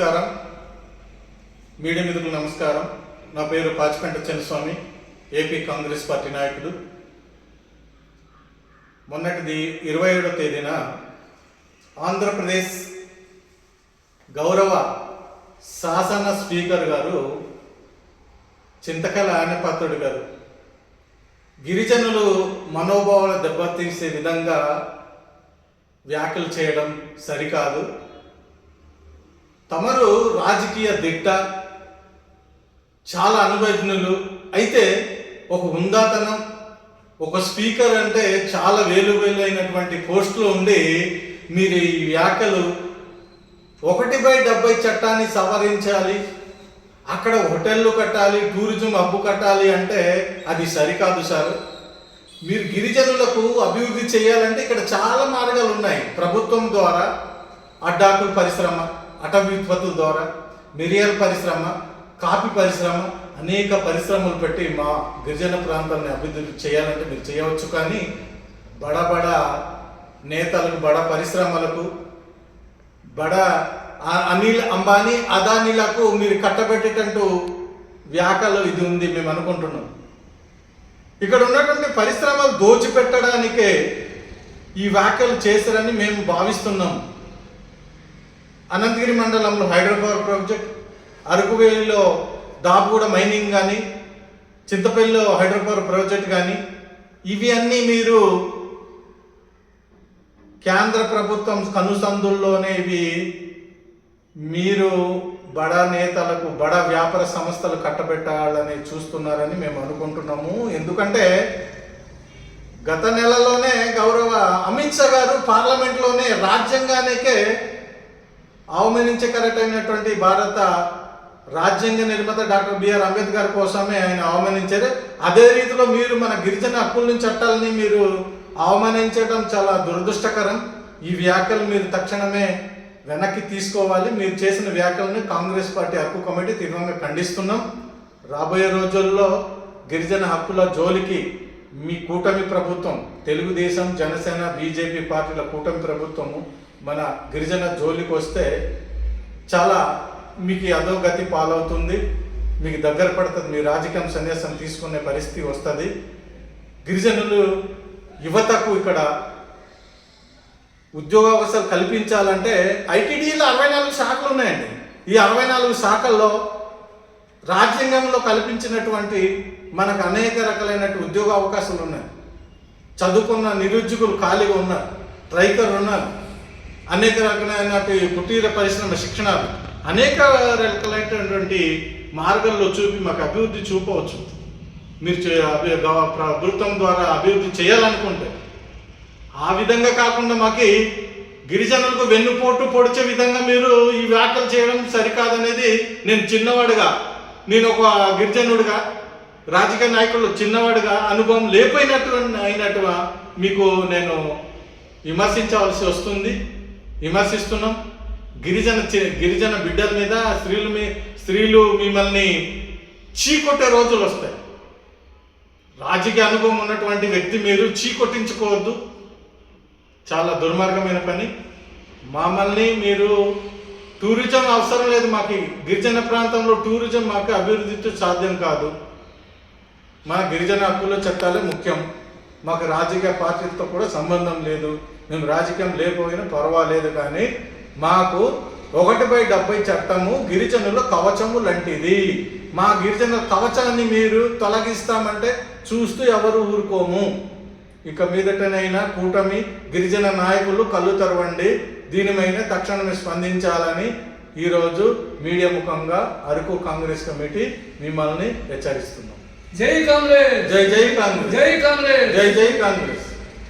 నమస్కారం. మీడియా మిత్రులకు నమస్కారం. నా పేరు Pachipenta Chinnaswamy AP Congress party నాయకుడు. మొన్నటిది ఇరవై ఏడో తేదీన ఆంధ్రప్రదేశ్ గౌరవ శాసన స్పీకర్ గారు చింతకల ఆనపాత్రుడు గారు గిరిజనులు మనోభావాలు దెబ్బతీసే విధంగా వ్యాఖ్యలు చేయడం సరికాదు. తమరు రాజకీయ దిట్ట చాలా అనుభవజ్ఞులు. అయితే ఒక ఉందాతనం ఒక స్పీకర్ అంటే చాలా వేలు వేలైనటువంటి అయినటువంటి పోస్టులో ఉండి మీరు ఈ వ్యాఖ్యలు ఒకటి బై డెబ్బై చట్టాన్ని సవరించాలి అక్కడ హోటళ్ళు కట్టాలి టూరిజం అప్పు కట్టాలి అంటే అది సరికాదు సార్. మీరు గిరిజనులకు అభివృద్ధి చేయాలంటే ఇక్కడ చాలా మార్గాలు ఉన్నాయి ప్రభుత్వం ద్వారా అడ్డాకుల పరిశ్రమ. అటవీ ఉత్పత్తుల ద్వారా మిరియాల పరిశ్రమ కాఫీ పరిశ్రమ అనేక పరిశ్రమలు పెట్టి మా గిరిజన ప్రాంతాన్ని అభివృద్ధి చేయాలంటే మీరు చేయవచ్చు. కానీ బడ బడ నేతలకు బడ పరిశ్రమలకు బడ అనిల్ అంబానీ అదానీలకు మీరు కట్టబెట్టేటట్టు వ్యాఖ్యలు ఇది ఉంది మేము అనుకుంటున్నాం. ఇక్కడ ఉన్నటువంటి పరిశ్రమలు దోచిపెట్టడానికే ఈ వ్యాఖ్యలు చేశారని మేము భావిస్తున్నాం. అనంతగిరి మండలంలో హైడ్రోపవర్ ప్రాజెక్ట్ అరకువేలిలో దాపుగూడ మైనింగ్ కానీ చింతపల్లిలో హైడ్రోపవర్ ప్రాజెక్ట్ కానీ ఇవి అన్నీ మీరు కేంద్ర ప్రభుత్వం కనుసందుల్లోనే ఇవి మీరు బడా నేతలకు బడ వ్యాపార సంస్థలు కట్టబెట్టాలని చూస్తున్నారని మేము అనుకుంటున్నాము. ఎందుకంటే గత నెలలోనే గౌరవ అమిత్ షా గారు పార్లమెంట్లోనే రాజ్యాంగానికే అవమానించకరటైనటువంటి భారత రాజ్యాంగ నిర్మాత డాక్టర్ బిఆర్ అంబేద్కర్ కోసమే ఆయన అవమానించారు. అదే రీతిలో మీరు మన గిరిజన హక్కుల చట్టాలని మీరు అవమానించడం చాలా దురదృష్టకరం. ఈ వ్యాఖ్యలు మీరు తక్షణమే వెనక్కి తీసుకోవాలి. మీరు చేసిన వ్యాఖ్యలను కాంగ్రెస్ పార్టీ హక్కు కమిటీ తీవ్రంగా ఖండిస్తున్నాం. రాబోయే రోజుల్లో గిరిజన హక్కుల జోలికి మీ కూటమి ప్రభుత్వం తెలుగుదేశం జనసేన బీజేపీ పార్టీల కూటమి ప్రభుత్వము మన గిరిజన జోలికి వస్తే చాలా మీకు అధోగతి పాలవుతుంది మీకు దగ్గర పడుతుంది మీ రాజకీయం సన్యాసం తీసుకునే పరిస్థితి వస్తుంది. గిరిజనులు యువతకు ఇక్కడ ఉద్యోగ అవకాశాలు కల్పించాలంటే ఐటీడీలో అరవై నాలుగు శాఖలు ఉన్నాయండి. ఈ అరవై నాలుగు శాఖల్లో రాజ్యాంగంలో కల్పించినటువంటి మనకు అనేక రకాలైనటువంటి ఉద్యోగ అవకాశాలు ఉన్నాయి. చదువుకున్న నిరుద్యోగులు ఖాళీగా ఉన్నారు రైతులు ఉన్నారు. అనేక రకాలైనటువంటి కుటీర పరిశ్రమ శిక్షణాలు అనేక రకాలైనటువంటి మార్గాల్లో చూపి మాకు అభివృద్ధి చూపవచ్చు. మీరు ప్రభుత్వం ద్వారా అభివృద్ధి చేయాలనుకుంటే. ఆ విధంగా కాకుండా మాకు గిరిజనులకు వెన్నుపోటు పొడిచే విధంగా మీరు ఈ వ్యాఖ్యలు చేయడం సరికాదనేది నేను చిన్నవాడుగా నేను ఒక గిరిజనుడిగా రాజకీయ నాయకులు చిన్నవాడుగా అనుభవం లేకపోయినటువంటి అయినట్టుగా మీకు నేను విమర్శించవలసి వస్తుంది. విమర్శిస్తున్నాం. గిరిజన గిరిజన బిడ్డల మీద స్త్రీలు మీ స్త్రీలు మిమ్మల్ని చీకొట్టే రోజులు వస్తాయి. రాజకీయ అనుభవం ఉన్నటువంటి వ్యక్తి మీరు చీకొట్టించుకోవద్దు. చాలా దుర్మార్గమైన పని. మమ్మల్ని మీరు టూరిజం అవసరం లేదు మాకు. గిరిజన ప్రాంతంలో టూరిజం మాకు అభివృద్ధితో సాధ్యం కాదు. మా గిరిజన హక్కుల చట్టాలే ముఖ్యం. మాకు రాజకీయ పార్టీలతో కూడా సంబంధం లేదు. మేము రాజకీయం లేకపోయినా పర్వాలేదు కానీ మాకు ఒకటి బై డెబ్బై చట్టము గిరిజనుల కవచము లాంటిది. మా గిరిజనుల కవచాన్ని మీరు తొలగిస్తామంటే చూస్తూ ఎవరు ఊరుకోము. ఇక మీదటనైనా కూటమి గిరిజన నాయకులు కళ్ళు తెరవండి. దీనిపైన తక్షణమే స్పందించాలని ఈరోజు మీడియా ముఖంగా అరకు కాంగ్రెస్ కమిటీ మిమ్మల్ని హెచ్చరిస్తున్నాం. జై కాంగ్రెస్ జై జై కాంగ్రెస్ జై కాంగ్రెస్ జై జై కాంగ్రెస్